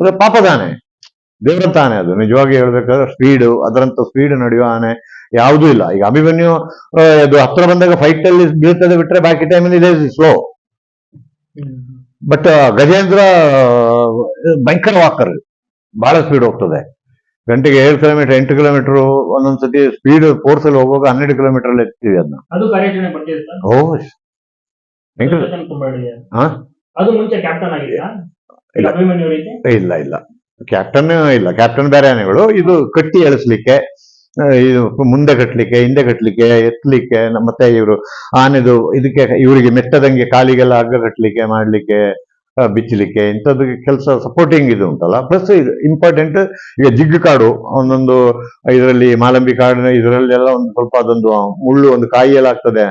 ಅದು ಪಾಪದ ಆನೆ ದೇವರ ತಾನೆ ಅದು. ನಿಜವಾಗಿ ಹೇಳ್ಬೇಕಾದ್ರೆ ಸ್ಪೀಡು ಅದರಂತ ಸ್ಪೀಡ್ ನಡೆಯುವ ಆನೆ ಯಾವುದೂ ಇಲ್ಲ. ಈಗ ಅಭಿಮನ್ಯು ಅದು ಹತ್ರ ಬಂದಾಗ ಫೈಟ್ ಅಲ್ಲಿ ಬೀಳ್ತದೆ ಬಿಟ್ರೆ ಬಾಕಿ ಟೈಮ್ ಇದೆ ಸ್ಲೋ ಬಟ್ ಗಜೇಂದ್ರ ಭಯಂಕರ ವಾಕರ್ ಬಹಳ ಸ್ಪೀಡ್ ಹೋಗ್ತದೆ. ಗಂಟೆಗೆ ಏಳು ಕಿಲೋಮೀಟರ್ ಎಂಟು ಕಿಲೋಮೀಟರ್ ಒಂದೊಂದ್ಸತಿ ಸ್ಪೀಡ್ ಫೋರ್ಸ್ ಅಲ್ಲಿ ಹೋಗುವಾಗ ಹನ್ನೆರಡು ಕಿಲೋಮೀಟರ್ ಅಲ್ಲಿ ಎತ್ತೀವಿ ಅದನ್ನ ಓ ಅದು ಮುಂಚೆ ಕ್ಯಾಪ್ಟನ್ ಇಲ್ಲ. ಇಲ್ಲ ಇಲ್ಲ. ಕ್ಯಾಪ್ಟನ್ ಇಲ್ಲ. ಕ್ಯಾಪ್ಟನ್ ಬೇರೆ ಆನೆಗಳು ಇದು ಕಟ್ಟಿ ಎಳಿಸ್ಲಿಕ್ಕೆ ಇದು ಮುಂದೆ ಕಟ್ಟಲಿಕ್ಕೆ ಹಿಂದೆ ಕಟ್ಟಲಿಕ್ಕೆ ಎತ್ತಲಿಕ್ಕೆ ಮತ್ತೆ ಇವರು ಆನೆದು ಇದಕ್ಕೆ ಇವರಿಗೆ ಮೆತ್ತದಂಗೆ ಕಾಲಿಗೆಲ್ಲ ಹಗ್ಗ ಕಟ್ಟಲಿಕ್ಕೆ ಮಾಡ್ಲಿಕ್ಕೆ ಬಿಚ್ಚಲಿಕ್ಕೆ ಇಂಥದ್ದು ಕೆಲಸ ಸಪೋರ್ಟಿಂಗ್ ಇದು ಉಂಟಲ್ಲ. ಪ್ಲಸ್ ಇದು ಇಂಪಾರ್ಟೆಂಟ್ ಈಗ ಜಿಗ್ಗು ಕಾಡು ಒಂದೊಂದು ಇದರಲ್ಲಿ ಮಾಲಂಬಿ ಕಾಡಿನ ಇದರಲ್ಲೆಲ್ಲ ಒಂದು ಸ್ವಲ್ಪ ಅದೊಂದು ಮುಳ್ಳು ಒಂದು ಕಾಯಿ ಎಲ್ಲ ಆಗ್ತದೆ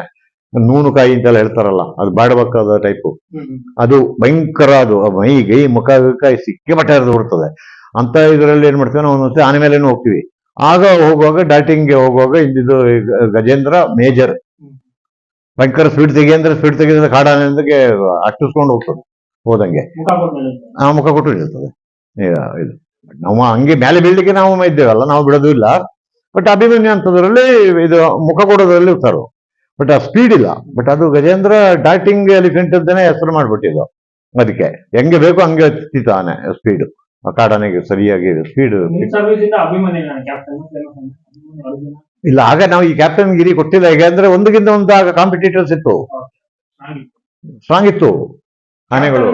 ನೂನು ಕಾಯಿ ಅಂತೆಲ್ಲ ಹೇಳ್ತಾರಲ್ಲ ಅದು ಬಾಡಬೇಕಾದ ಟೈಪು ಅದು ಭಯಂಕರ ಅದು ಮೈ ಗೈ ಮುಖ ಕಾಯಿ ಸಿಕ್ಕಿ ಮಟ್ಟ ಹರಿದು ಬಿಡ್ತದೆ. ಅಂತ ಇದರಲ್ಲಿ ಏನ್ ಮಾಡ್ತೀವಿ ನಾವು ಒಂದೊಂದ್ಸತಿ ಆನೆ ಮೇಲೇನು ಹೋಗ್ತೀವಿ. ಆಗ ಹೋಗುವಾಗ ಡಾಟಿಂಗ್ಗೆ ಹೋಗುವಾಗ ಇದ್ದಿದ್ದು ಗಜೇಂದ್ರ ಮೇಜರ್. ಭಯಂಕರ ಸ್ಪೀಡ್ ತೆಗಿಯಂದ್ರೆ ಸ್ಪೀಡ್ ತೆಗೆದ್ರೆ ಕಾಡಾನೆಂದಕ್ಕೆ ಅಟ್ಟಿಸ್ಕೊಂಡು ಹೋಗ್ತದೆ ಹೋದಂಗೆ. ಆ ಮುಖ ಕೊಟ್ಟು ಇರ್ತದೆ ಇದು. ನಾವು ಹಂಗೆ ಮೇಲೆ ಬೀಳಲಿಕ್ಕೆ ನಾವು ಇದ್ದೇವಲ್ಲ ನಾವು ಬಿಡೋದು ಇಲ್ಲ. ಬಟ್ ಅಭಿಮನ್ಯ ಅಂತದ್ರಲ್ಲಿ ಇದು ಮುಖ ಕೊಡೋದ್ರಲ್ಲಿ ಇರ್ತಾರೋ. ಬಟ್ ಆ ಸ್ಪೀಡ್ ಇಲ್ಲ. ಬಟ್ ಅದು ಗಜೇಂದ್ರ ಡಾಟಿಂಗ್ ಎಲಿಫೆಂಟ್ ಅಂತಾನೆ ಹೆಸರು ಮಾಡ್ಬಿಟ್ಟಿದ್ದು. ಅದಕ್ಕೆ ಹೆಂಗೆ ಬೇಕು ಹಂಗೆ ಹತ್ತಿತ್ತು ಆನೆ ಸ್ಪೀಡ್ ಕಾಡಾನೆಗೆ ಸರಿಯಾಗಿ ಸ್ಪೀಡ್ ಇಲ್ಲ ಆಗ ನಾವು ಈ ಕ್ಯಾಪ್ಟನ್ ಗಿರಿ ಕೊಟ್ಟಿಲ್ಲ. ಹೇಗೆ ಅಂದ್ರೆ ಒಂದಕ್ಕಿಂತ ಒಂದು ಆಗ ಕಾಂಪಿಟೇಟರ್ಸ್ ಇತ್ತು. ಸ್ಟ್ರಾಂಗ್ ಇತ್ತು. ಆನೆಗಳು.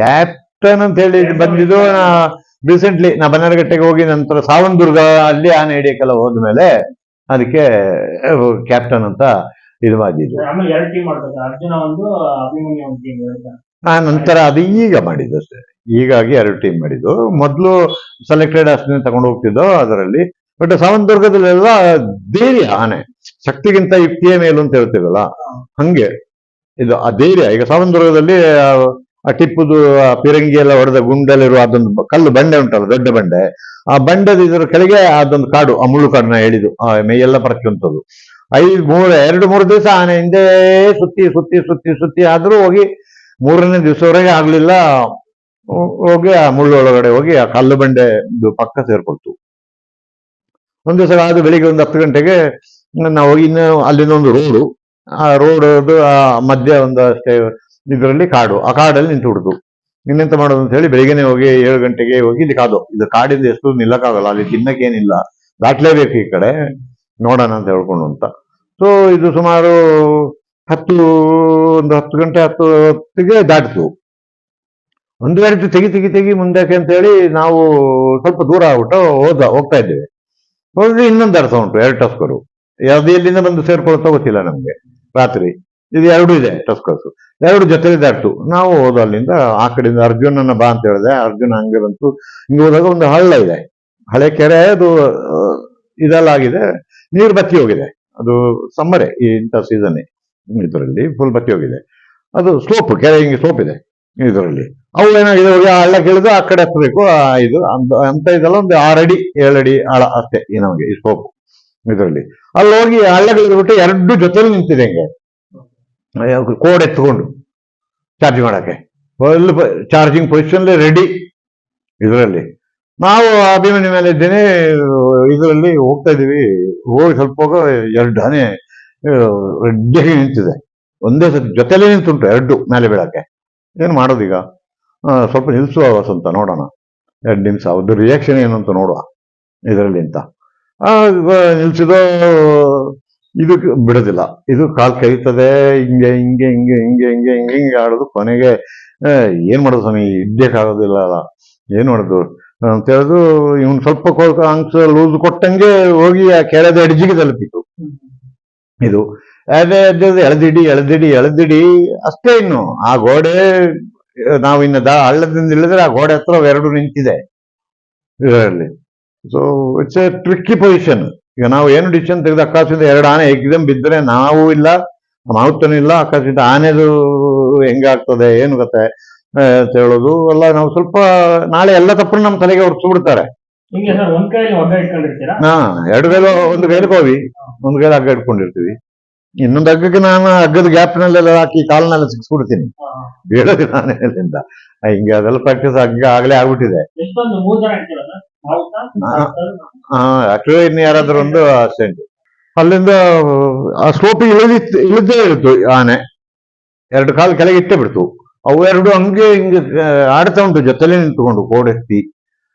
ಕ್ಯಾಪ್ಟನ್ ಅಂತ ಹೇಳಿ ಬಂದಿದ್ದು ರೀಸೆಂಟ್ಲಿ ನಾ ಬನ್ನರಗಟ್ಟೆಗೆ ಹೋಗಿ ನಂತರ ಸಾವನದುರ್ಗ ಅಲ್ಲಿ ಆನೆ ಹಿಡಿಯಕ್ಕೆಲ್ಲ ಹೋದ್ಮೇಲೆ ಅದಕ್ಕೆ ಕ್ಯಾಪ್ಟನ್ ಅಂತ ಇದು ಮಾಡಿದ್ರು. ಆ ನಂತರ ಅದು ಈಗ ಮಾಡಿದ್ದು ಅಷ್ಟೇ. ಈಗಾಗಿ ಎರಡು ಟೀಮ್ ಮಾಡಿದ್ದು. ಮೊದಲು ಸೆಲೆಕ್ಟೆಡ್ ಅಷ್ಟೇ ತಗೊಂಡು ಹೋಗ್ತಿದ್ದೋ ಅದರಲ್ಲಿ. ಬಟ್ ಸಾವಂತದುರ್ಗದಲ್ಲೆಲ್ಲ ಧೈರ್ಯ ಆನೆ. ಶಕ್ತಿಗಿಂತ ಯುಕ್ತಿಯೇ ಮೇಲು ಅಂತ ಹೇಳ್ತೀವಲ್ಲ? ಹಂಗೆ. ಇದು ಆ ಧೈರ್ಯ. ಈಗ ಸಾವಂತದುರ್ಗದಲ್ಲಿ ಆ ಟಿಪ್ಪುದು ಪಿರಂಗಿ ಎಲ್ಲ ಹೊಡೆದ ಗುಂಡಲ್ಲಿರುವ ಅದೊಂದು ಕಲ್ಲು ಬಂಡೆ ಉಂಟಲ್ಲ, ದೊಡ್ಡ ಬಂಡೆ. ಆ ಬಂಡೆದ ಇದರ ಕೆಳಗೆ ಅದೊಂದು ಕಾಡು, ಆ ಮುಳ್ಳು ಕಾಡನ್ನ ಹೇಳಿದು ಆ ಮೈಯೆಲ್ಲ ಪರಚುವಂಥದ್ದು ಐದು, ಮೂರು, ಎರಡು, ಮೂರು ದಿವಸ ಆನೆ ಹಿಂದೆ ಸುತ್ತಿ ಸುತ್ತಿ ಸುತ್ತಿ ಸುತ್ತಿ ಆದ್ರೂ ಹೋಗಿ ಮೂರನೇ ದಿವಸವರೆಗೆ ಆಗ್ಲಿಲ್ಲ ಹೋಗಿ ಆ ಮುಳ್ಳು ಒಳಗಡೆ ಹೋಗಿ ಆ ಕಲ್ಲು ಬಂಡೆದು ಪಕ್ಕ ಸೇರ್ಕೊಳ್ತು. ಒಂದು ದಿವಸ ಅದು ಬೆಳಿಗ್ಗೆ ಒಂದು ಹತ್ತು ಗಂಟೆಗೆ ನಾವು ಹೋಗಿ ಇನ್ನು ಅಲ್ಲಿಂದ ಒಂದು ರೋಡು, ಆ ರೋಡ್ ಆ ಮಧ್ಯ ಒಂದು ಅಷ್ಟೇ ಇದರಲ್ಲಿ ಕಾಡು, ಆ ಕಾಡಲ್ಲಿ ನಿಂತು ಹುಡುದು. ಇನ್ನೆಂತ ಮಾಡೋದು ಅಂತ ಹೇಳಿ ಬೆಳಿಗ್ಗೆನೆ ಹೋಗಿ ಏಳು ಗಂಟೆಗೆ ಹೋಗಿ ಇಲ್ಲಿ ಕಾದು ಇದು ಕಾಡಿಂದ ಎಷ್ಟು ನಿಲ್ಲಕ್ಕಾಗಲ್ಲ, ಅಲ್ಲಿ ತಿನ್ನಕ್ಕೇನಿಲ್ಲ ದಾಟ್ಲೇಬೇಕು ಈ ಕಡೆ. ನೋಡೋಣ ಅಂತ ಹೇಳ್ಕೊಂಡು ಅಂತ. ಸೊ ಇದು ಸುಮಾರು ಹತ್ತು, ಒಂದು ಹತ್ತು ಗಂಟೆ, ಹತ್ತು ಹೊತ್ತಿಗೆ ದಾಟಿತು. ಒಂದು ಗಂಟೆ ತೆಗಿ ತೆಗಿ ತೆಗಿ ಮುಂದಕ್ಕೆ ಅಂತ ಹೇಳಿ ನಾವು ಸ್ವಲ್ಪ ದೂರ ಆಗ್ಬಿಟ್ಟು ಹೋದ, ಹೋಗ್ತಾ ಇದ್ದೇವೆ. ಹೋದ್ರೆ ಇನ್ನೊಂದು ಅರ್ಥ ಉಂಟು, ಎರಡು ಟಸ್ಕರು. ಯಾವ್ದು ಎಲ್ಲಿಂದ ಬಂದು ಸೇರ್ಕೊಳ್ತಾ ಗೊತ್ತಿಲ್ಲ ನಮ್ಗೆ, ರಾತ್ರಿ. ಇದು ಎರಡು ಇದೆ ಟಸ್ಕಸ್ ಎರಡು ಜೊತೆ ಅಷ್ಟು ನಾವು ಹೋದ ಅಲ್ಲಿಂದ ಆ ಕಡೆಯಿಂದ ಅರ್ಜುನನ ಬಾ ಅಂತ ಹೇಳಿದೆ. ಅರ್ಜುನ ಹಂಗೆ ಬಂತು. ಹಿಂಗೆ ಹೋದಾಗ ಒಂದು ಹಳ್ಳ ಇದೆ. ಹಳೆ ಕೆರೆ, ಅದು ಇದಲ್ಲಾಗಿದೆ. ನೀರು ಬತ್ತಿ ಹೋಗಿದೆ. ಅದು ಸಮ್ಮರೆ ಈ ಇಂಥ ಸೀಸನ್ ಇದರಲ್ಲಿ ಫುಲ್ ಬತ್ತಿ ಹೋಗಿದೆ. ಅದು ಸ್ಲೋಪ್ ಕೆರೆ ಹಿಂಗೆ ಸ್ಲೋಪ್ ಇದೆ, ಇದರಲ್ಲಿ. ಅವು ಏನಾಗಿದೆ? ಹೋಗಿ ಹಳ್ಳ ಕೇಳಿದ್ರು ಆ ಕಡೆ ಹತ್ತಬೇಕು ಇದು, ಅಂತ- ಅಂತ ಇದೆಲ್ಲ ಒಂದು ಆರಡಿ ಏಳಡಿ ಆಳ ಅಷ್ಟೇ ಈ ನಮಗೆ ಈ ಸ್ಲೋಪ್ ಇದರಲ್ಲಿ. ಅಲ್ಲಿ ಹೋಗಿ ಹಳ್ಳಗಳಿದ್ಬಿಟ್ಟು ಎರಡು ಜೊತೆಲಿ ನಿಂತಿದೆ ಹಿಂಗೆ. ಕೋಡ್ ಎತ್ಕೊಂಡು ಚಾರ್ಜ್ ಮಾಡೋಕ್ಕೆ. ಫುಲ್ ಚಾರ್ಜಿಂಗ್ ಪೊಸಿಷನ್ ರೆಡಿ ಇದರಲ್ಲಿ. ನಾವು ಅಭಿಮಾನಿ ಮೇಲೆ ಇದ್ದೇನೆ, ಇದರಲ್ಲಿ ಹೋಗ್ತಾ ಇದ್ದೀವಿ. ಹೋಗಿ ಸ್ವಲ್ಪ ಹೋಗ ಎರಡು ಹನಿ ರೆಡ್ಡಿಯಾಗಿ ನಿಂತಿದೆ. ಒಂದೇ ಸತಿ ಜೊತೆಲೇ ನಿಂತುಂಟು ಎರಡು ಮೇಲೆ ಬೀಳಕ್ಕೆ. ಏನು ಮಾಡೋದೀಗ ಸ್ವಲ್ಪ ನಿಲ್ಸುವ ವಸಂತ ನೋಡೋಣ. ಎರಡು ನಿಮಿಷ ಅವ್ರದ್ದು ರಿಯಾಕ್ಷನ್ ಏನು ಅಂತ ನೋಡುವ, ಇದರಲ್ಲಿ ಅಂತ. ನಿಲ್ಸಿದೋ ಇದು ಬಿಡೋದಿಲ್ಲ. ಇದು ಕಾಲ್ ಕರೀತದೆ ಹಿಂಗೆ ಹಿಂಗೆ ಹಿಂಗೆ ಹಿಂಗೆ ಹಿಂಗೆ ಹಿಂಗೆ ಹಿಂಗೆ ಆಡೋದು ಕೊನೆಗೆ ಏನು ಮಾಡೋದು ಸ್ವಾಮಿ? ಇಡ್ಯಕ್ಕಾಗೋದಿಲ್ಲ ಅಲ್ಲ. ಏನು ಮಾಡೋದು? ಅಂತ ಹೇಳುದು ಇವ್ನು ಸ್ವಲ್ಪ ಅಂಶ ಲೂಸ್ ಕೊಟ್ಟಂಗೆ ಹೋಗಿ ಆ ಕೆಳದ ಅಡ್ಜಿಗೆ ತಲುಪಿತು. ಇದು. ಅದೇ ಎಳೆದಿಡಿ ಎಳೆದಿಡಿ ಎಳೆದಿಡಿ, ಅಷ್ಟೇ ಇನ್ನು. ಆ ಗೋಡೆ, ನಾವು ಇನ್ನು ದಾ, ಹಳ್ಳದಿಂದ ಇಳಿದ್ರೆ ಆ ಗೋಡೆ ಹತ್ರ ಎರಡು ನಿಂತಿದೆ. ಇದರಲ್ಲಿ. So it's a tricky position ಈಗ ನಾವು ಏನು ಡಿಸಿಷನ್ ತೆಗೆದು ಆಕಾಶದಿಂದ ಎರಡು ಆನೆ ಎಕ್ದಮ್ ಬಿದ್ದರೆ ನಾವು ಇಲ್ಲ ಮಾವುತನೂ ಇಲ್ಲ ಆಕಾಶದಿಂದ ಆನೆದು ಹೆಂಗಾಗ್ತದೆ ಏನು ಗೊತ್ತೆ ಅಂತ ಹೇಳೋದು ಎಲ್ಲ ನಾವು ಸ್ವಲ್ಪ ನಾಳೆ ಎಲ್ಲ ತಪ್ಪು ನಮ್ಮ ತಲೆಗೆ ಹೊಡ್ಸು ಬಿಡ್ತಾರೆ ಹಾ ಎರಡು ಕೈಲು ಒಂದು ಕೈಲಿ ಕೋವಿ ಒಂದು ಕೈಲಿ ಹಗ್ಗ ಇಟ್ಕೊಂಡಿರ್ತೀವಿ. ಇನ್ನೊಂದು ಹಗ್ಗಕ್ಕೆ ನಾನು ಹಗ್ಗದ ಗ್ಯಾಪ್ನಲ್ಲೆಲ್ಲ ಹಾಕಿ ಕಾಲ್ನೆಲ್ಲ ಸಿಕ್ಸ್ಬಿಡ್ತೀನಿ. ಬೀಳೋದು ನಾನು ಅಲ್ಲಿಂದ ಹಿಂಗೆ ಅದೆಲ್ಲ ಪ್ರಾಕ್ಟೀಸ್ ಹಗ್ಗ ಆಗ್ಲೇ ಆಗ್ಬಿಟ್ಟಿದೆ. ಆಕ್ಚುಲಿ ಇನ್ನು ಯಾರಾದ್ರೂ ಒಂದು ಅಸಿಸ್ಟೆಂಟ್ ಅಲ್ಲಿಂದ ಆ ಸ್ಲೋಪ್ ಇಳಿದಿತ್ತು ಇಳಿದೇ ಇರುತ್ತೆ ಆನೆ. ಎರಡು ಕಾಲು ಕೆಳಗೆ ಇಟ್ಟೆ ಬಿಡ್ತು. ಅವು ಎರಡು ಹಂಗೆ ಹಿಂಗೆ ಆಡ್ತಾ ಉಂಟು ಜೊತೆಲೆ ನಿಂತ್ಕೊಂಡು ಕೋಡೆತ್ತಿ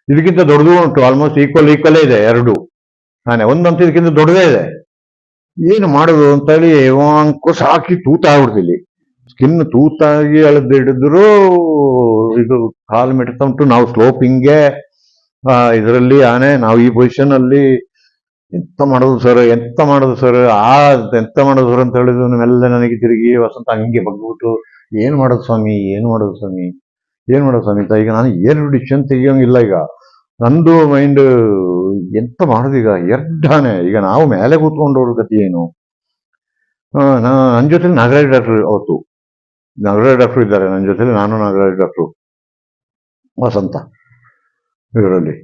ಇದಕ್ಕಿಂತ ದೊಡ್ಡದು ಉಂಟು ಆಲ್ಮೋಸ್ಟ್ ಈಕ್ವಲ್ ಈಕ್ವಲೇ ಇದೆ ಎರಡು. ಆನೆ ಒಂದಂತ ಇದಕ್ಕಿಂತ ದೊಡ್ಡದೇ ಇದೆ. ಏನು ಮಾಡೋದು ಅಂತೇಳಿ ಅಂಕು ಸಾಕಿ ತೂತ ಆಗ್ಬಿಡ್ತಿಲ್ಲಿ ಸ್ಕಿನ್ ತೂತಾಗಿ ಎಳೆದು ಹಿಡಿದ್ರು ಇದು ಕಾಲು ಮೆಟ್ತಾ ಉಂಟು ನಾವು ಸ್ಲೋಪಿಂಗ್ಗೆ ಇದರಲ್ಲಿ ಆನೆ, ನಾವು ಈ ಪೊಸಿಷನ್ ಅಲ್ಲಿ ಎಂತ ಮಾಡೋದು ಸರ್ ಎಂತ ಮಾಡೋದು ಸರ್ ಆ, ಎಂತ ಮಾಡೋದು ಸರ್ ಅಂತ ಹೇಳಿದ್ರು ನಾವೆಲ್ಲ ನನಗೆ ತಿರುಗಿ, ವಸಂತ ಹಂಗೆ ಬಗ್ಬಿಟ್ಟು, ಏನ್ ಮಾಡೋದು ಸ್ವಾಮಿ? ಏನ್ ಮಾಡೋದು ಸ್ವಾಮಿ? ಏನ್ ಮಾಡೋದು ಸ್ವಾಮಿ? ಈಗ ನಾನು ಏನು ಡಿಸಿಷನ್ ತೆಗಿಯೋಂಗಿಲ್ಲ ಈಗ. ನಂದು ಮೈಂಡ್ ಎಂತ ಮಾಡೋದು ಈಗ? ಎರಡಾನೆ ಈಗ ನಾವು ಮೇಲೆ ಕೂತ್ಕೊಂಡವ್ರ ಗತಿ ಏನು? ನಾ ನನ್ನ ಜೊತೆ ನಾಗರಾಜ್ ಡಾಕ್ಟರ್ ಅವತ್ತು. ನಾಗರಾಜ್ ಡಾಕ್ಟರ್ ಇದ್ದಾರೆ. ನನ್ನ ಜೊತೆ ನಾನು ನಾಗರಾಜ್ ಡಾಕ್ಟರ್ ವಸಂತ. ಇದರಲ್ಲಿ.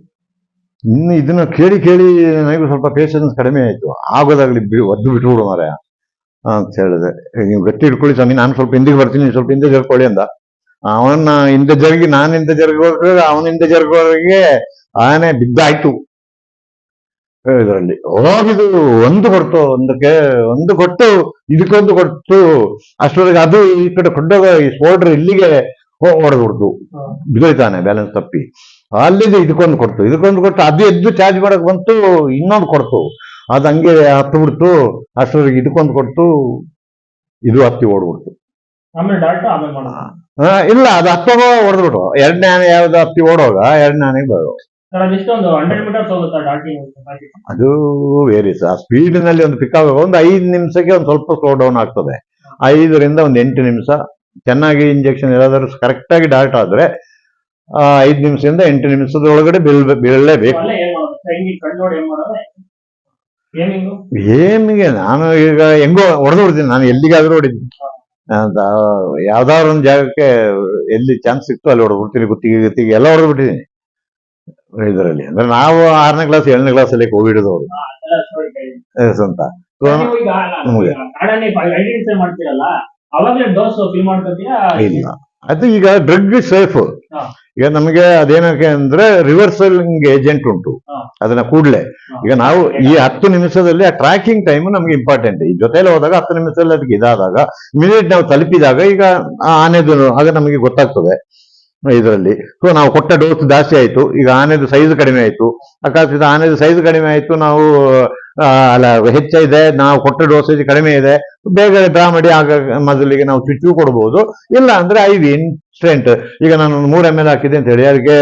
ಇನ್ನು ಇದನ್ನ ಕೇಳಿ ಕೇಳಿ ನನಗೂ ಸ್ವಲ್ಪ ಪೇಷನ್ಸ್ ಕಡಿಮೆ ಆಯ್ತು. ಆಗೋದಾಗ್ಲಿ ಬಿ ಒದ್ದು ಬಿಟ್ಬಿಡು ಮಾರಾಯ ಅಂತ ಹೇಳಿದೆ. ನೀವು ಗಟ್ಟಿ ಇಟ್ಕೊಳ್ಳಿ ಸ್ವಾಮಿ ನಾನು ಸ್ವಲ್ಪ ಹಿಂದಿಗೆ ಬರ್ತೀನಿ ಸ್ವಲ್ಪ ಹಿಂದೆ ಜರ್ಕೊಳ್ಳಿ ಅಂದ. ಅವನ್ನ ಹಿಂದೆ ಜರುಗಿ ನಾನು ಹಿಂದೆ ಜರುಗೋದ್ರೆ ಅವನ ಹಿಂದೆ ಜರುಗೋರಿಗೆ ಆನೆ ಬಿದ್ದಾಯ್ತು. ಇದರಲ್ಲಿ ಹೋಗಿದು ಒಂದು ಕೊಡ್ತು ಒಂದಕ್ಕೆ ಒಂದು ಕೊಟ್ಟು ಇದಕ್ಕೊಂದು ಕೊಟ್ಟು ಅಷ್ಟರೊಳಗೆ ಅದು ಈ ಕಡೆ ಕೊಂಡೋಗ ಈ ಸ್ಪೋಡ್ರ್ ಇಲ್ಲಿಗೆ ಹೊಡೆದ್ಬಿಡ್ತು ಬಿದ್ದೋಯ್ತಾನೆ ಬ್ಯಾಲೆನ್ಸ್ ತಪ್ಪಿ. ಅಲ್ಲಿಂದ ಇದಕ್ಕೊಂದು ಕೊಡ್ತು. ಇದಕ್ಕೊಂದು ಕೊಟ್ಟು ಅದು ಎದ್ದು ಚಾರ್ಜ್ ಮಾಡಕ್ ಬಂತು ಇನ್ನೊಂದು ಕೊಡ್ತು. ಅದು ಹಂಗೆ ಹತ್ತು ಬಿಡ್ತು ಅಷ್ಟ್ರಿಗೆ ಇದಕ್ಕೊಂದು ಕೊಡ್ತು ಇದು ಹತ್ತಿ ಓಡ್ಬಿಡ್ತು. ಇಲ್ಲ ಅದು ಹತ್ತೋಗ ಹೊಡೆದ್ಬಿಟ್ಟು ಎರಡನೇ ಆನೆ ಯಾವ್ದು ಹತ್ತಿ ಓಡೋಗ ಎರಡನೇ ಆನೆಗೆ ಬರೋ ಅದು ಅದೆಷ್ಟೊಂದು ಸರ್ ಸ್ಪೀಡ್ನಲ್ಲಿ ಆ ಒಂದು ಪಿಕ್ ಆಗಬೇಕು ಒಂದು ಐದು ನಿಮಿಷಕ್ಕೆ ಒಂದು ಸ್ವಲ್ಪ ಸ್ಲೋ ಡೌನ್ ಆಗ್ತದೆ. ಐದರಿಂದ ಒಂದು ಎಂಟು ನಿಮಿಷ. ಚೆನ್ನಾಗಿ ಇಂಜೆಕ್ಷನ್ ಏನಾದರೂ ಕರೆಕ್ಟಾಗಿ ಡಾರ್ಟ್ ಆದ್ರೆ ಆ, ಐದು ನಿಮಿಷದಿಂದ ಎಂಟು ನಿಮಿಷದ ಒಳಗಡೆ ಬೀಳ್ ಬೀಳಲೇಬೇಕು ಏನಿಗೆ ನಾನು ಈಗ ಹೆಂಗೋ ಹೊಡೆದು ಬಿಡ್ತೀನಿ ನಾನು ಎಲ್ಲಿಗಾದ್ರೂ ಹೊಡಿತೀನಿ ಯಾವ್ದಾದ್ರು ಒಂದು ಜಾಗಕ್ಕೆ ಎಲ್ಲಿ ಚಾನ್ಸ್ ಸಿಕ್ತು ಅಲ್ಲಿ ಹೊಡೆದು ಬಿಡ್ತೀನಿ ಗುತ್ತಿಗೆ ಗುತ್ತಿಗೆ ಎಲ್ಲ ಹೊಡೆದು ಬಿಟ್ಟಿದ್ದೀನಿ ಇದರಲ್ಲಿ ಅಂದ್ರೆ ನಾವು ಆರನೇ ಕ್ಲಾಸ್ ಏಳನೇ ಕ್ಲಾಸ್ ಅಲ್ಲಿ ಕೋವಿಡ್ ಎಸ್ ಅಂತ ನಮಗೆ. ಇಲ್ಲ ಅದು ಈಗ ಡ್ರಗ್ ಸೇಫ್ ಈಗ ನಮಗೆ ಅದೇನಕ್ಕೆ ಅಂದ್ರೆ ರಿವರ್ಸಲಿಂಗ್ ಏಜೆಂಟ್ ಉಂಟು. ಅದನ್ನ ಕೂಡಲೇ. ಈಗ ನಾವು ಈ ಹತ್ತು ನಿಮಿಷದಲ್ಲಿ ಆ ಟ್ರ್ಯಾಕಿಂಗ್ ಟೈಮ್ ನಮ್ಗೆ ಇಂಪಾರ್ಟೆಂಟ್ ಈ ಜೊತೆಲಿ ಹೋದಾಗ ಹತ್ತು ನಿಮಿಷದಲ್ಲಿ ಅದಕ್ಕೆ ಇದಾದಾಗ ಇಮಿಡಿಯೇಟ್ ನಾವು ತಲುಪಿದಾಗ ಈಗ ಆನೆದು ಆಗ ನಮಗೆ ಗೊತ್ತಾಗ್ತದೆ ಇದರಲ್ಲಿ. ಸೊ ನಾವು ಕೊಟ್ಟ ಡೋಸ್ ಜಾಸ್ತಿ ಆಯ್ತು. ಈಗ ಆನೆದು ಸೈಜ್ ಕಡಿಮೆ ಆಯ್ತು. ಅಕಸ್ಮಾತ್ ಆನೆದು ಸೈಜ್ ಕಡಿಮೆ ಆಯ್ತು ನಾವು ಅಲ್ಲ ಹೆಚ್ಚಿದೆ ನಾವು ಕೊಟ್ಟ ಡೋಸೇಜ್ ಕಡಿಮೆ ಇದೆ, ಬೇಗ ಡ್ರಾ ಮಾಡಿ ಆಗ ಮೊದಲಿಗೆ ನಾವು ಚುಚ್ಚು ಕೊಡ್ಬೋದು. ಇಲ್ಲ ಅಂದ್ರೆ ಐ ವಿ ಇನ್ಸ್ಟೆಂಟ್ ಈಗ ನಾನು ಮೂರು ಎಂ ಎಲ್ ಹಾಕಿದೆ ಅಂತ ಹೇಳಿ, ಅದಕ್ಕೆ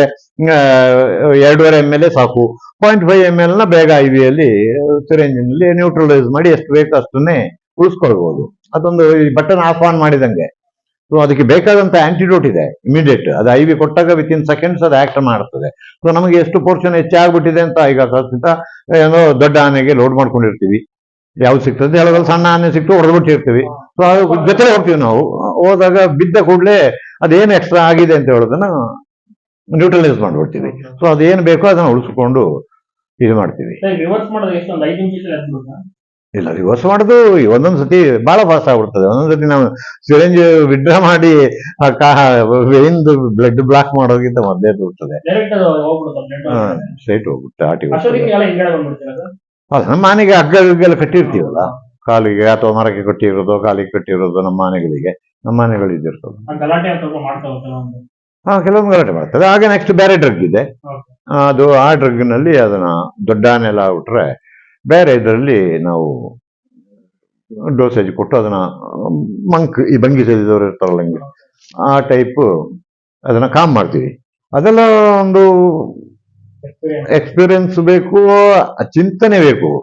ಎರಡೂವರೆ ಎಂ ಎಲ್ ಸಾಕು. ಪಾಯಿಂಟ್ ಫೈವ್ ಎಂ ಎಲ್ನ ಬೇಗ ಐ ವಿಯಲ್ಲಿ ಸಿರೇಂಜಿನಲ್ಲಿ ನ್ಯೂಟ್ರಲೈಸ್ ಮಾಡಿ, ಎಷ್ಟು ಬೇಕು ಅಷ್ಟನ್ನೇ ಉಳಿಸ್ಕೊಳ್ಬಹುದು ಅದೊಂದು ಈ ಬಟನ್ ಆಫ್ ಆನ್ ಮಾಡಿದಂಗೆ. ಸೊ ಅದಕ್ಕೆ ಬೇಕಾದಂತ ಆಂಟಿಡೋಟ್ ಇದೆ ಇಮಿಡಿಯೇಟ್ ಅದು ಐ ವಿ ಕೊಟ್ಟಾಗ ವಿತ್ ಇನ್ ಸೆಕೆಂಡ್ಸ್ ಅದು ಆಕ್ಟ್ ಮಾಡ್ತದೆ. ಸೊ ನಮಗೆ ಎಷ್ಟು ಪೋರ್ಷನ್ ಹೆಚ್ಚಾಗ್ಬಿಟ್ಟಿದೆ ಅಂತ ಈಗ ಸ್ವಲ್ಪ ಏನೋ ದೊಡ್ಡ ಆನೆಗೆ ಲೋಡ್ ಮಾಡ್ಕೊಂಡಿರ್ತೀವಿ. ಯಾವ್ದು ಸಿಗ್ತದೆ ಹೇಳೋದ್ರಲ್ಲಿ ಸಣ್ಣ ಆನೆ ಸಿಕ್ತು ಹೊಡೆದ್ಬಿಟ್ಟಿರ್ತೀವಿ ಸೊ ಅದು ಜೊತೆಲೆ ಹೋಗ್ತೀವಿ ನಾವು. ಹೋದಾಗ ಬಿದ್ದ ಕೂಡಲೇ ಅದೇನು ಎಕ್ಸ್ಟ್ರಾ ಆಗಿದೆ ಅಂತ ಹೇಳೋದನ್ನ ನ್ಯೂಟ್ರಲೈಸ್ ಮಾಡ್ಬಿಡ್ತೀವಿ. ಸೊ ಅದೇನು ಬೇಕೋ ಅದನ್ನ ಉಳಿಸ್ಕೊಂಡು ಇದು ಮಾಡ್ತೀವಿ. ಇಲ್ಲ ರಿವರ್ಸ್ ಮಾಡೋದು ಒಂದೊಂದು ಸತಿ ಬಹಳ ಫಾಸ್ಟ್ ಆಗ್ಬಿಡ್ತದೆ. ಒಂದೊಂದು ಸತಿ ನಾವು ಸಿರಿಂಜ್ ವಿಡ್ರಾ ಮಾಡಿ ವೇನ್ದು ಬ್ಲಡ್ ಬ್ಲಾಕ್ ಮಾಡೋದಕ್ಕಿಂತ ಮೊದಲೇ ಬಿಡ್ತದೆ ಹೋಗ್ಬಿಡುತ್ತೆ ಸ್ಟ್ರೈಟ್ ಹೋಗ್ಬಿಟ್ಟು ಆಟಿ ಅಲ್ಲ ನಮ್ಮ ಮನೆಗೆ ಹಗ್ಗ ಗಿಗ್ಗೆಲ್ಲ ಕಟ್ಟಿರ್ತೀವಲ್ಲ? ಕಾಲಿಗೆ ಅಥವಾ ಮರಕ್ಕೆ ಕಟ್ಟಿರೋದು ಕಾಲಿಗೆ ಕಟ್ಟಿರೋದು ನಮ್ಮ ಮನೆಗಳಿಗೆ ನಮ್ಮ ಮನೆಗಳು ಮಾಡ್ತಾ ಹಾ ಕೆಲವೊಂದು ಗಲಾಟೆ ಮಾಡ್ತದೆ ಹಾಗೆ ನೆಕ್ಸ್ಟ್ ಬೇರೆ ಡ್ರಗ್ ಇದೆ. ಅದು ಆ ಡ್ರಗ್ನಲ್ಲಿ ಅದನ್ನ ದೊಡ್ಡ ಆನೆ ಬಿಟ್ರೆ ಬೇರೆ ಇದರಲ್ಲಿ ನಾವು ಡೋಸೇಜ್ ಕೊಟ್ಟು ಅದನ್ನ ಮಂಕ್ ಈ ಬಂಗಿ ಸೇರಿದವರು ಇರ್ತಾರಲ್ಲ ಹಂಗೆ, ಆ ಟೈಪ್ ಅದನ್ನ ಕಾಮ್ ಮಾಡ್ತೀವಿ. ಅದೆಲ್ಲ ಒಂದು ಎಕ್ಸ್ಪೀರಿಯನ್ಸ್ ಎಕ್ಸ್ಪೀರಿಯನ್ಸ್ ಬೇಕು, ಚಿಂತನೆ ಬೇಕು.